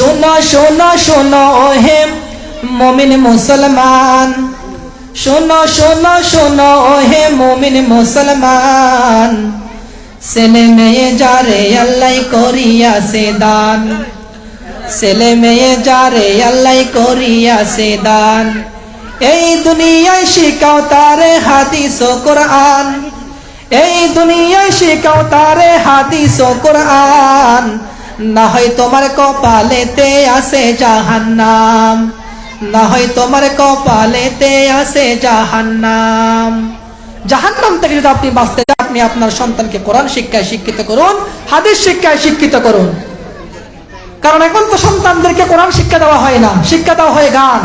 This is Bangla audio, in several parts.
শোনো শোনো শোনো, ওহে মমিন মুসলমান। শোনো শোনো শোনো, ওহে মমিন মুসলমান। ছেলে মেয়ে যারে আল্লাহ করিয়াছে দান। ছেলে মেয়ে যারে আল্লাহ করিয়াছে দান। এই দুনিয়ায় শিখাও তারে হাদিস ও কোরআন। এই দুনিয়ায় শিখাও তারে হাদিস ও কোরআন। না হয় তোমার কপালেতে আসে জাহান্নাম। না হয় তোমার কপালেতে আসে জাহান্নাম। জাহান্নাম থেকে যদি আপনি বাঁচতে চান, আপনি আপনার সন্তানকে কোরআন শিক্ষায় শিক্ষিত করুন, হাদিস শিক্ষায় শিক্ষিত করুন। কারণ এখন তো সন্তানদেরকে কোরআন শিক্ষা দেওয়া হয় না। শিক্ষা দেওয়া হয় গান।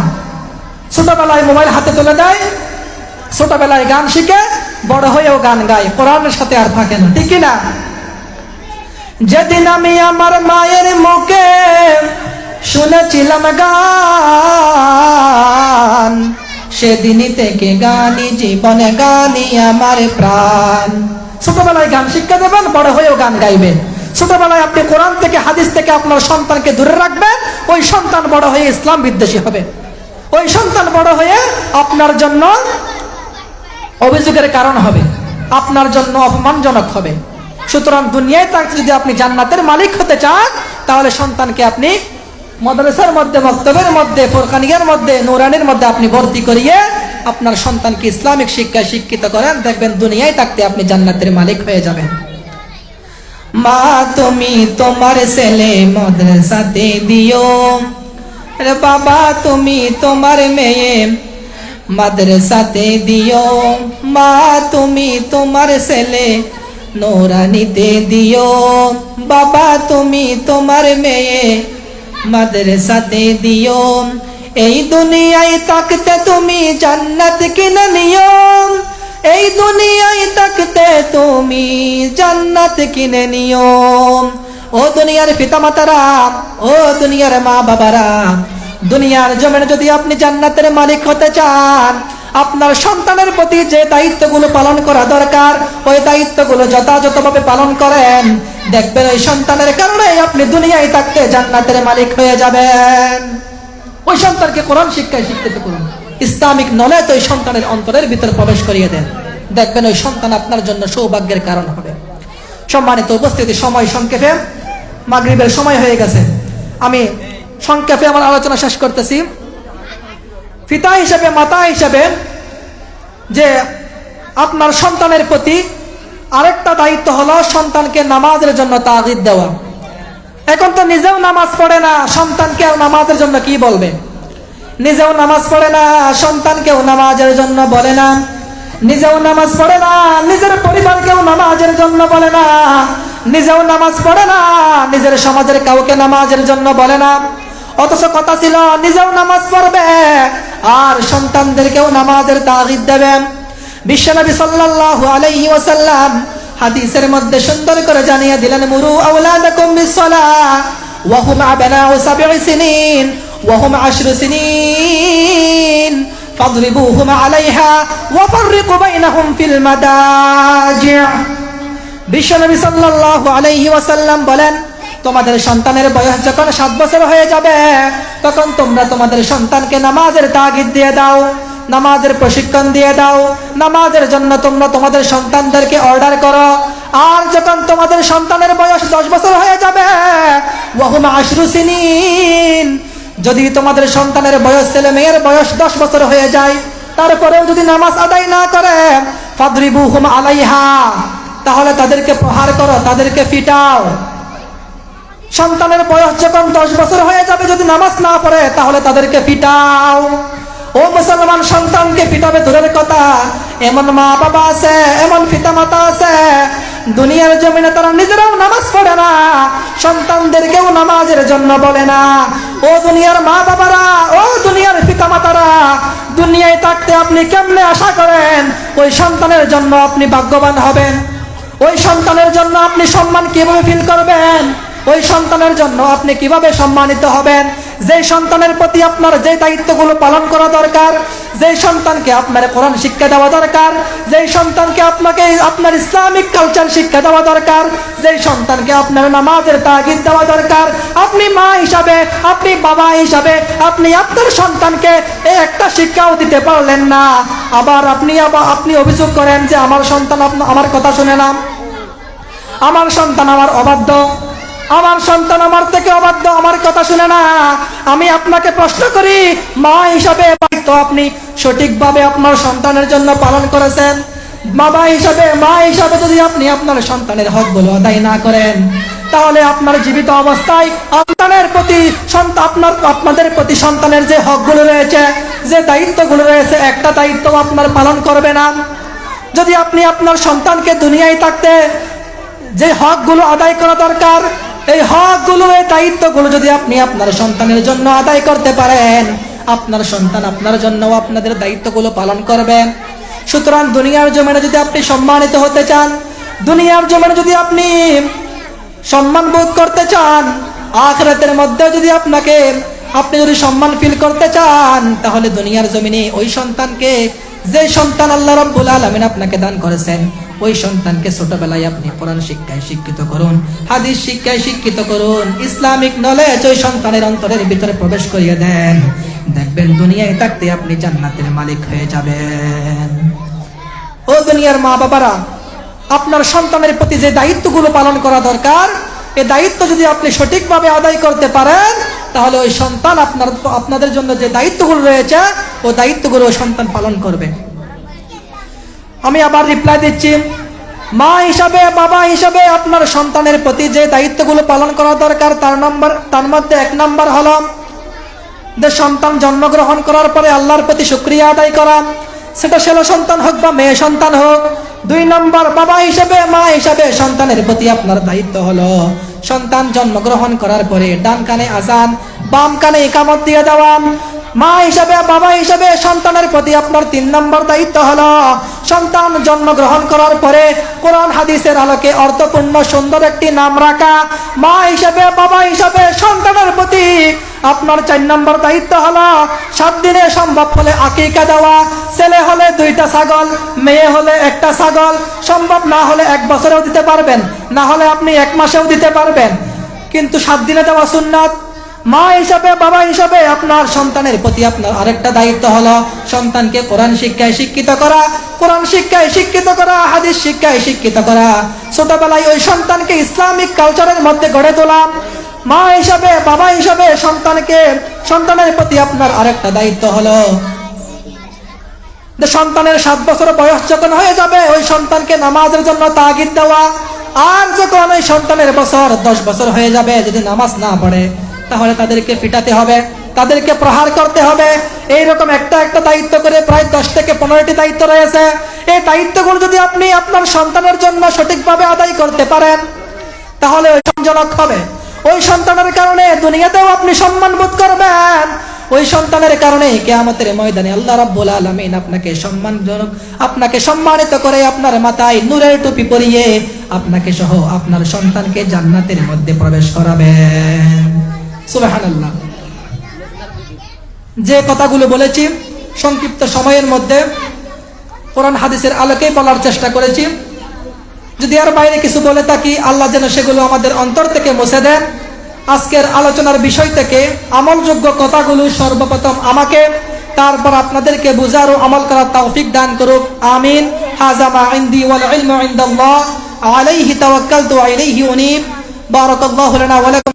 ছোটবেলায় মোবাইল হাতে তুলে দেয়, ছোটবেলায় গান শিখে, বড় হয়েও গান গায়। কোরআনের সাথে আর থাকে না, ঠিক না যেদিন আমি আমার মায়ের মুখে শুনেছিলাম গান, সেদিনই থেকে গানই জীবনে গানি আমার প্রাণ। ছোটবেলায় গান শিক্ষা দেবেন, বড় হয়েও গান গাইবেন। ছোটবেলায় আপনি কোরআন থেকে, হাদিস থেকে আপনার সন্তানকে দূরে রাখবেন, ওই সন্তান বড় হয়ে ইসলাম বিদ্বেষী হবে। ওই সন্তান বড় হয়ে আপনার জন্য অভিযোগের কারণ হবে। আপনার জন্য অপমানজনক হবে। সুতরাং দুনিয়ায় থাকতে যদি আপনি জান্নাতের মালিক হতে চান, তাহলে সন্তানকে আপনি মাদ্রাসার মধ্যে, মক্তবের মধ্যে, ফোরকানিয়ার মধ্যে, নুরানির মধ্যে আপনি ভর্তি করিয়ে আপনার সন্তানকে ইসলামিক শিক্ষায় শিক্ষিত করেন। দেখবেন দুনিয়ায় থাকতে আপনি জান্নাতের মালিক হয়ে যাবেন। মা, তুমি তোমার ছেলে মাদ্রাসাতে দিও। রে বাবা, তুমি তোমার মেয়ে মাদ্রাসাতে দিও। মা, তুমি তোমার ছেলে নোরানিতে দিও। বাবা, তুমি তোমার মেয়ে মাদ্রাসাতে দিও। এই দুনিয়ায় তাকতে তুমি জান্নাত কিনে নিও। এই দুনিয়ায় তাকতে তুমি জান্নাত কিনে নিও। ও দুনিয়ার পিতামাতারা, ও দুনিয়ার মা বাবারা দুনিয়ার জমিনে যদি আপনি জান্নাতের মালিক হতে চান আপনার সন্তানের প্রতি যে দায়িত্বগুলো পালন করা দরকার, ওই দায়িত্বগুলো যথাযথভাবে পালন করেন। দেখবেন ওই সন্তানের কারণে আপনি দুনিয়ায় থাকতে জান্নাতের মালিক হয়ে যাবেন। ওই সন্তানকে কোরআন শিক্ষায় শিক্ষিত করুন। ইসলামিক নলেজ ওই সন্তানের অন্তরের ভিতর প্রবেশ করিয়ে দেন। দেখবেন ওই সন্তান আপনার জন্য সৌভাগ্যের কারণ হবে। সম্মানিত উপস্থিতি, সময় সংক্ষেপে। মাগরিবের সময় হয়ে গেছে। আমি সংক্ষেপে আমার আলোচনা শেষ করতেছি। পিতা হিসাবে, মাতা হিসাবে যে আপনার সন্তানের প্রতি আরেকটা দায়িত্ব হলো সন্তানকে নামাজের জন্য তাগিদ দেওয়া। এখন তো নিজেও নামাজ পড়ে না, সন্তানকেও নামাজের জন্য কি বলবে? নিজেও নামাজ পড়ে না, সন্তানকেও নামাজের জন্য বলে না। নিজেও নামাজ পড়ে না, নিজের পরিবারকেও নামাজের জন্য বলে না। নিজেও নামাজ পড়ে না, নিজের সমাজের কাউকে নামাজের জন্য বলে না। অথচ কথা ছিল, নিজেও নামাজ পড়বে আর সন্তানদেরকেও নামাজের তাগিদ দেবেন। বিশ্বনবী সাল্লাল্লাহু আলাইহি ওয়াসাল্লাম হাদিসের মধ্যে সুন্দর করে জানিয়ে দিলেন, মুরু আওলাদাকুম বিসসালাহ ওয়া হুম আবনাউ সাব'i সিনিন, ওয়া হুম আশরু সিনিন, ফাদরিবুহুম আলাইহা ওয়া ফাররিকু বাইনাহুম ফিল মাদাজি' বিশ্বনবী সাল্লাল্লাহু আলাইহি ওয়াসাল্লাম বলেন তোমাদের সন্তানের বয়স যখন সাত বছর হয়ে যাবে, তখন তোমরা তোমাদের সন্তানকে নামাজের তাগিদ দিয়ে দাও, নামাজের প্রশিক্ষণ দিয়ে দাও, নামাজের জন্য তোমরা তোমাদের সন্তানদেরকে অর্ডার করো। আর যখন তোমাদের সন্তানের বয়স দশ বছর হয়ে যাবে, ওয়াহুম আশরু সিনিন, যদি তোমাদের সন্তানের বয়স ছেলে মেয়ের বয়স দশ বছর হয়ে যায়, তারপরেও যদি নামাজ আদায় না করে ফাদরিবু হুম আলাইহা, তাহলে তাদেরকে প্রহার করো, তাদেরকে ফিটাও। সন্তানের বয়স যখন দশ বছর হয়ে যাবে, যদি নামাজ না পড়ে, তাহলে তাদেরকে পিটাও ও মুসলমান সন্তানকে পিটাবে দূরের কথা। এমন মা বাবা আছে, এমন পিতা মাতা আছে। দুনিয়ার জমিনে তারা নিজেরাও নামাজ পড়ে না। সন্তানদেরকেও নামাজের জন্য বলে না। ও দুনিয়ার মা বাবারা ও দুনিয়ার পিতা মাতারা দুনিয়ায় থাকতে আপনি কেমনে আশা করেন? ওই সন্তানের জন্য আপনি ভাগ্যবান হবেন। ওই সন্তানের জন্য আপনি সম্মান কীভাবে ফিল করবেন? ওই সন্তানের জন্য আপনি কীভাবে সম্মানিত হবেন? যে সন্তানের প্রতি আপনার যে দায়িত্বগুলো পালন করা দরকার যে সন্তানকে আপনার কোরআন শিক্ষা দেওয়া দরকার যে সন্তানকে আপনাকে আপনার ইসলামিক কালচার শিক্ষা দেওয়া দরকার যে সন্তানকে আপনার নামাজের তাগিদ দেওয়া দরকার, আপনি মা হিসাবে, আপনি বাবা হিসাবে, আপনি আপনার সন্তানকে এই একটা শিক্ষাও দিতে পারলেন না। আবার আপনি আবার আপনি অভিযোগ করেন যে আমার সন্তান আমার কথা শুনে না। আমার সন্তান আমার অবাধ্য। আমার সন্তান আমার থেকে অবাধ্য, আমার কথা শুনে না। আমি আপনাকে প্রশ্ন করি, মা হিসাবে তো আপনি সঠিকভাবে আপনার সন্তানের জন্য পালন করেছেন? বাবা হিসাবে, মা হিসাবে যদি আপনি আপনার সন্তানের হকগুলো আদায় না করেন, তাহলে আপনার জীবিত অবস্থায় সন্তানের প্রতি আপনার, আপনাদের প্রতি সন্তানের যে হকগুলো রয়েছে, যে দায়িত্বগুলো রয়েছে, একটা দায়িত্ব আপনার পালন করবে না। যদি আপনি আপনার সন্তানকে দুনিয়ায় থাকতে যে হকগুলো আদায় করা দরকার এই হকগুলো, এই দায়িত্বগুলো যদি আপনি আপনার সন্তানের জন্য আদায় করতে পারেন, আপনার সন্তান আপনার জন্য আপনাদের দায়িত্বগুলো পালন করবেন। সুতরাং দুনিয়ার জমিনে যদি আপনি সম্মানিত হতে চান, দুনিয়ার জমিনে যদি আপনি সম্মান বোধ করতে চান, আখরাতের মধ্যে যদি আপনাকে আপনি যদি সম্মান ফিল করতে চান, তাহলে দুনিয়ার জমিনে ওই সন্তানকে, যে সন্তান আল্লাহ রাব্বুল আলামিন আপনাকে দান করেছেন ওই সন্তানকে ছোটবেলায় আপনি কোরআন শিক্ষায় শিক্ষিত করুন, হাদিস শিক্ষায় শিক্ষিত করুন, ইসলামিক নলেজ ওই সন্তানের অন্তরের ভিতরে প্রবেশ করিয়ে দেন। দেখবেন দুনিয়ায় থাকতে আপনি জান্নাতের মালিক হয়ে যাবেন। ও দুনিয়ার মা বাবারা আপনার সন্তানের প্রতি যে দায়িত্বগুলো পালন করা দরকার এই দায়িত্ব যদি আপনি সঠিকভাবে আদায় করতে পারেন, তাহলে ওই সন্তান আপনার, আপনাদের জন্য যে দায়িত্বগুলো রয়েছে, ও দায়িত্বগুলো সন্তান পালন করবে। আমি আবার রিপ্লাই দিচ্ছি। মা হিসাবে, বাবা হিসাবে আপনার সন্তানের প্রতি যে দায়িত্বগুলো পালন করা দরকার, তার নম্বর, তার মধ্যে এক নম্বর হলো যে সন্তান জন্মগ্রহণ করার পরে আল্লাহর প্রতি শুক্রিয়া আদায় করা। সেটা ছেলে সন্তান হোক বা মেয়ে সন্তান হোক। দুই নম্বর, বাবা হিসেবে, মা হিসাবে সন্তানের প্রতি আপনার দায়িত্ব হলো সন্তান জন্মগ্রহণ করার পরে ডান কানে আজান, বাম কানে একামত দিয়ে দেওয়া। মা হিসাবে, বাবা হিসাবে সন্তানের প্রতি আপনার তিন নম্বর দায়িত্ব হলো সন্তান জন্মগ্রহণ করার পরে কোরআন হাদিসের আলোকে অর্থপূর্ণ সুন্দর একটি নাম রাখা। মা হিসাবে, বাবা হিসাবে সন্তানের প্রতি আপনার চার নম্বর দায়িত্ব হলো সাত দিনে সম্ভব হলে আকিকা দেওয়া, ছেলে হলে দুইটা ছাগল, মেয়ে হলে একটা ছাগল, সম্ভব না হলে এক বছরেও দিতে পারবেন, না হলে আপনি এক মাসেও দিতে পারবেন। কিন্তু সাত দিনে দেওয়া সুন্নাত মা হিসাবে, বাবা হিসাবে আপনার সন্তানের প্রতি আপনার আরেকটা দায়িত্ব হলো সন্তানকে কোরআন শিক্ষায় শিক্ষিত করা, কোরআন শিক্ষায় শিক্ষিত করা, হাদিস শিক্ষায় শিক্ষিত করা। ছোটবেলায় ওই সন্তানকে ইসলামিক কালচারের মধ্যে গড়ে তোলা। মা হিসাবে, বাবা হিসাবে সন্তানকে, সন্তানের প্রতি আপনার আরেকটা দায়িত্ব হলো। সন্তানের সাত বছর বয়স যখন হয়ে যাবে, ওই সন্তানকে নামাজের জন্য তাগিদ দেওয়া। আর যখন ওই সন্তানের বছর দশ বছর হয়ে যাবে, যদি নামাজ না পড়ে তাহলে তাদেরকে ফিটাতে হবে, তাদেরকে প্রহার করতে হবে। এইরকম একটা একটা দায়িত্ব করে প্রায় দশ থেকে পনেরোটি দায়িত্ব রয়েছে। এই দায়িত্বগুলো যদি আপনি আপনার সন্তানের জন্য সঠিকভাবে আদায় করতে পারেন, তাহলে ওই হবে। ওই সন্তানের কারণে দুনিয়াতেও আপনি সম্মান বোধ করবেন। ওই সন্তানের কারণে কেয়ামতের ময়দানে আল্লাহ রাব্বুল আলামিন আপনাকে সম্মানজনক, আপনাকে সম্মানিত করে আপনার মাথায় নূরের টুপি পরিয়ে আপনাকে সহ আপনার সন্তানকে জান্নাতের মধ্যে প্রবেশ করাবেন। যে কথাগুলো বলেছি, সংক্ষিপ্ত সময়ের মধ্যে কোরআন হাদিসের আলোকেই বলার চেষ্টা করেছি। যদি আর বাইরে কিছু বলে থাকি, আল্লাহ যেন সেগুলো আমাদের অন্তর থেকে মুছে দেন। আজকের আলোচনার বিষয় থেকে আমলযোগ্য কথাগুলো সর্বপ্রথম আমাকে, তারপর আপনাদেরকে বুঝার ও আমল করার তৌফিক দান করুক। আমিন। হাজামা ইনদি ওয়াল ইলমু ইনদাল্লাহ। আলাইহি তাওয়াক্কালতু ওয়া ইলাইহি উনীব। বারাকাল্লাহু লানা ওয়া